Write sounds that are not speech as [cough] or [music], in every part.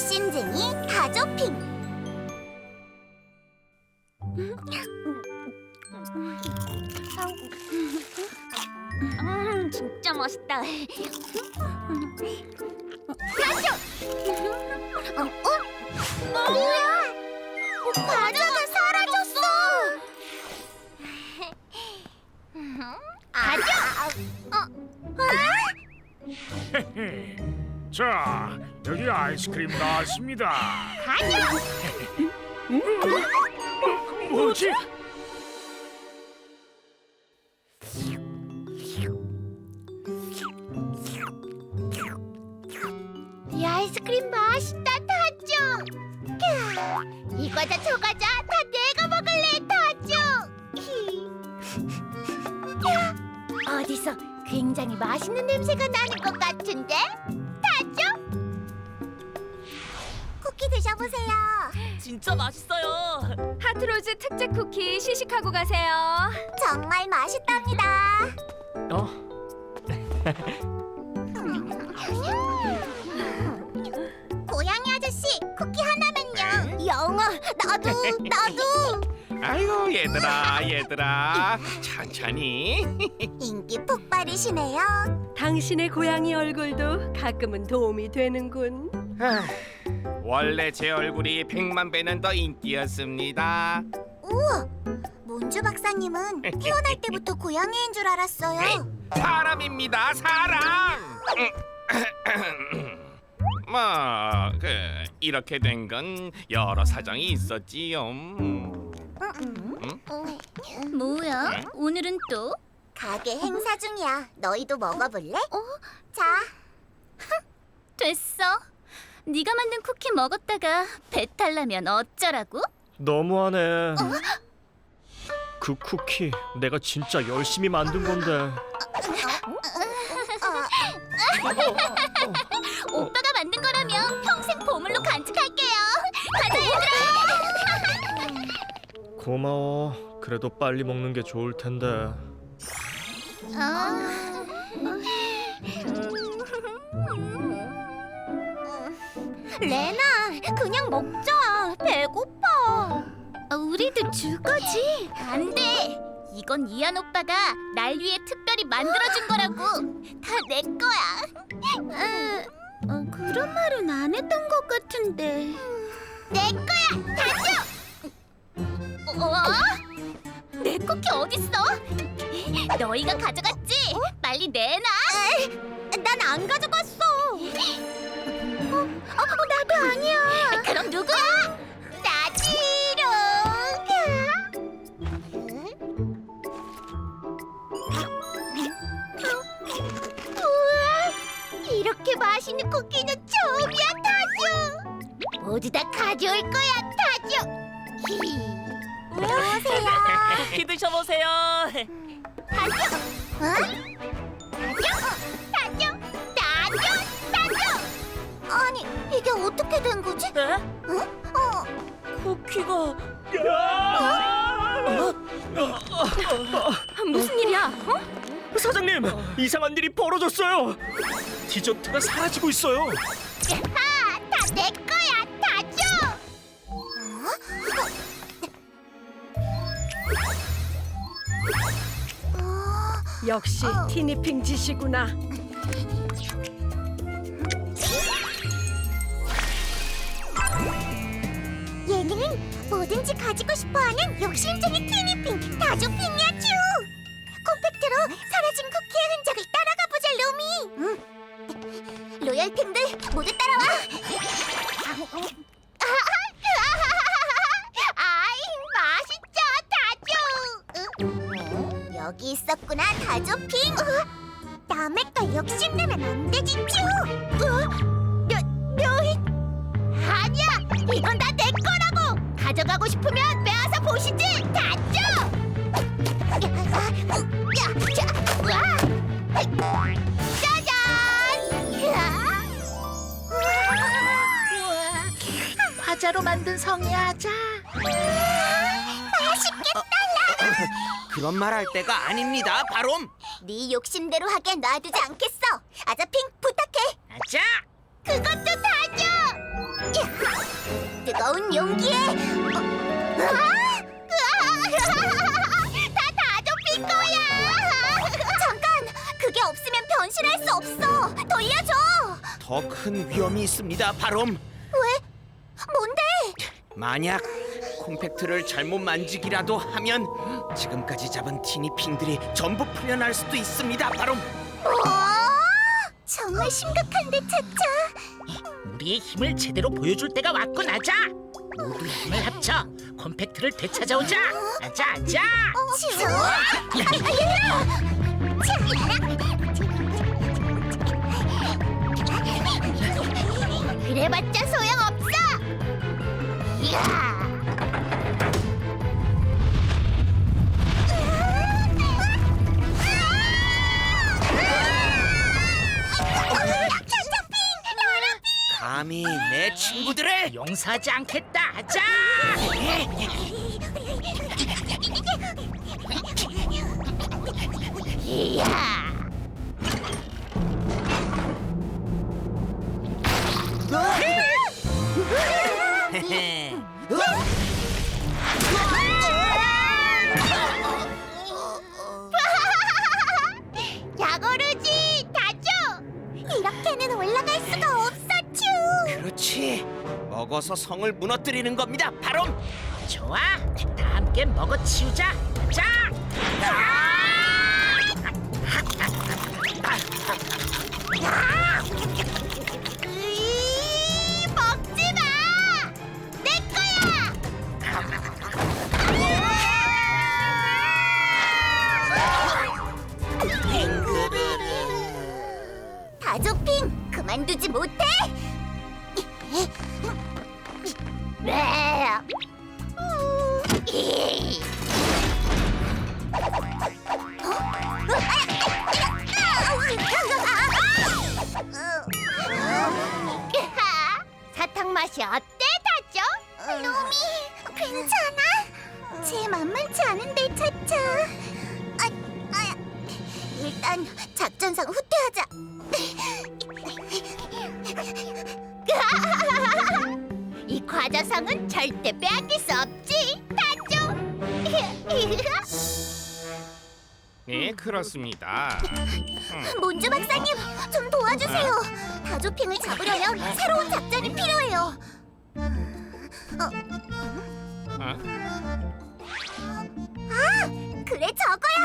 욕심쟁이 다조핑 아이스크림 나왔습니다. 가자. 뭐지? 이 아이스크림 맛있다 타죠. 이 과자 저 과자 다 내가 먹을래 타죠. 어디서 굉장히 맛있는 냄새가 나는 것 같은데 쿠키 드셔보세요. 진짜 맛있어요. 하트로즈 특제 쿠키 시식하고 가세요. 정말 맛있답니다. 어? 고양이 아저씨 쿠키 하나면요. 영아 나도 나도 아이고 얘들아 얘들아 천천히 인기 폭발이시네요. 당신의 고양이 얼굴도 가끔은 도움이 되는군. 아, 원래 제 얼굴이 백만 배는 더 인기였습니다 우와 몬주 박사님은 태어날 [laughs] 때부터 고양이인 줄 알았어요. 사람입니다 사람 [clears throat] 뭐 그 이렇게 된 건 여러 사정이 있었지요 음. 뭐야? 오늘은 또? 가게 행사 중이야. 너희도 먹어볼래? 어? 자. [laughs] 됐어. 네가 만든 쿠키 먹었다가 배탈 나면 어쩌라고? 너무하네. 그 쿠키 내가 진짜 열심히 만든 건데. [laughs] 오빠가 만든 거라면 평생 보물로 간직할게요. 가자 얘들아. [laughs] 고마워. 그래도 빨리 먹는 게 좋을 텐데. 레나, 그냥 먹자. 배고파. 우리도 줄 거지? 안 돼. 이건 이한 오빠가 날 위해 특별히 만들어준 거라고. 다 내 거야. 어, 그런 말은 안 했던 것 같은데. 내 거야, 다 줘. 어? 내 쿠키 어딨어? 너희가 가져갔지? 빨리 내놔. 난 안 가져 누구야? 나지롱. 우와, 이렇게 맛있는 쿠키는 처음이야, 타조. 모두 다 가져올 거야, 타조. 들어오세요. 쿠키 [laughs] 드셔보세요. 타조. 어? 타조, 이게 어떻게 된 거지? 네? 어? 어? 쿠키가 무슨 일이야? 어? 사장님, 이상한 일이 벌어졌어요. 디저트가 사라지고 있어요. 아, 다내 거야, 타조. 어? 역시 티니핑 짓이구나. 뭐든지 가지고 싶어하는 욕심쟁이 티니핑 다조핑이야 쭈. 콤팩트로 사라진 쿠키의 흔적을 따라가 보자 루미. 로얄핑들 모두 따라와. [laughs] 아이 맛있죠 다조 여기 있었구나 다조핑. 남의 걸 욕심내면 안 되지 쭈. 묘, 묘히. 아니야, 이건 다. 가져가고 싶으면 빼앗아 보시지. 다죠. 짜잔. 과자로 만든 성야자. 맛있겠다. 그런 말 할 때가 아닙니다, 바롬. 네 욕심대로 하게 놔두지 않겠어. 아자핑 부탁해. 아자, 그것도 다죠. 뜨거운 용기에 어! [laughs] 다 다좁힐 거야. [laughs] 잠깐 그게 없으면 변신할 수 없어. 돌려줘. 더 큰 위험이 있습니다, 바롬. 왜? 뭔데? 만약 콤팩트를 잘못 만지기라도 하면 지금까지 잡은 티니핑들이 전부 풀려날 수도 있습니다, 바롬. 뭐 정말 심각한데 차차 우리의 힘을 제대로 보여줄 때가 왔군. 아자! 모두 힘을 합쳐 콤팩트를 되찾아오자. 아자 아자! 그래봤자 용서하지 않겠다. 아자! 이야 야거르지 다줘 이렇게는 올라갈 수가 없어 츄! 그렇지. 먹어서 성을 무너뜨리는 겁니다, 바롬. 좋아 다 함께 먹어치우자 으이, 어때, 다죠? 루미, 괜찮아? 제 만만치 않은데, 차차. 아, 아, 일단 작전상 후퇴하자. 이 과자상은 절대 빼앗길 수 없지, 다죠? 네 그렇습니다. 몬주 박사님, 좀 도와주세요. 다조핑을 잡으려면 새로운 작전이 필요해요. 어? 그래, 저거야.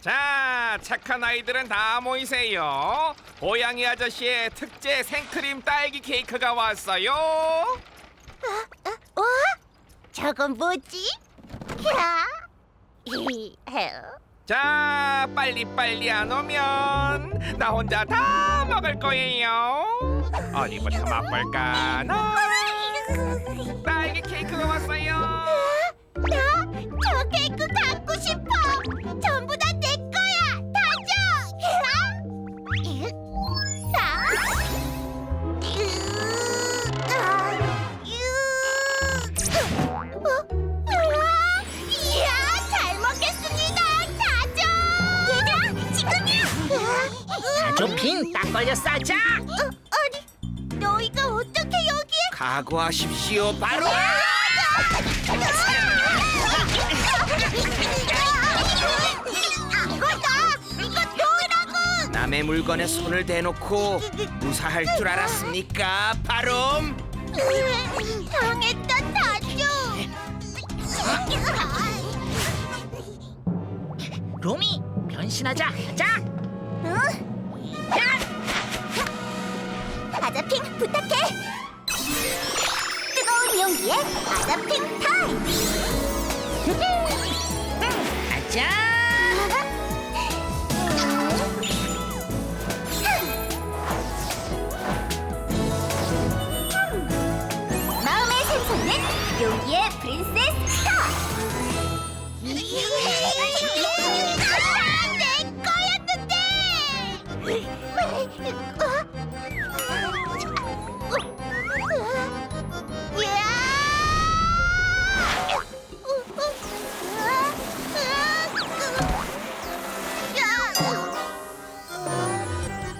자 착한 아이들은 다 모이세요. 고양이 아저씨의 특제 생크림 딸기 케이크가 왔어요. 어? 저건 뭐지? 야, 이, 자 빨리 빨리 안 오면 나 혼자 다 먹을 거예요. 어디부터 맛볼까? 나 딸기 케이크가 왔어요. 나 저 케이크 갖고 싶어. 전부 다조핑 딱 걸렸어 아자 어, 아니, 너희가 어떻게 여기에? 각오하십시오, 바롬. 이거다! 이거 놓으라고! 남의 물건에 손을 대놓고 무사할 줄 알았습니까, 바롬? 당했다 다죠. 로미 변신하자 아자 바다핑 부탁해. 뜨거운 용기에 바다핑 타임. 아자 마음의 생선은 용기의 프린세스 스타.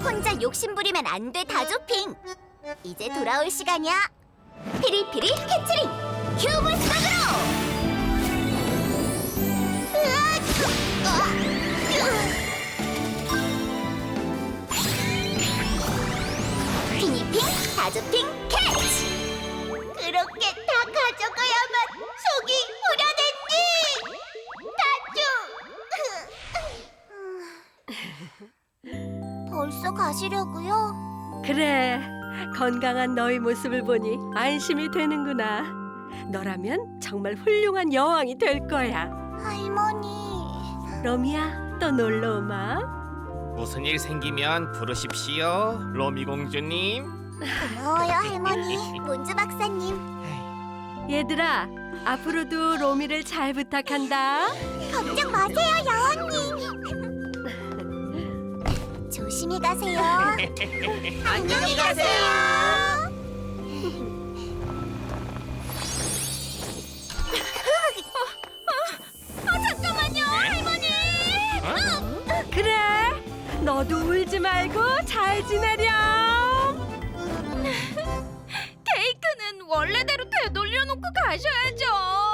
혼자 욕심부리면 안 돼, 다조핑! 이제 돌아올 시간이야! 피리피리 캐치링! 큐브 스톱으로! 다조핑, 캐치! 그렇게 다 가져가야만 속이 후련했지! 다주! [laughs] 벌써 가시려고요? 그래 건강한 너희 모습을 보니 안심이 되는구나 너라면 정말 훌륭한 여왕이 될 거야 할머니... 러미야 또 놀러 오마 무슨 일 생기면 부르십시오, 로미 공주님. 고마워요, 할머니. 몬즈 박사님. 얘들아 앞으로도 로미를 잘 부탁한다 걱정 마세요, 여왕님. 조심히 가세요. 안녕히 가세요. 아, 잠깐만요, 할머니. 그래 너도 울지 말고 잘 지내렴 원래대로 되돌려놓고 가셔야죠.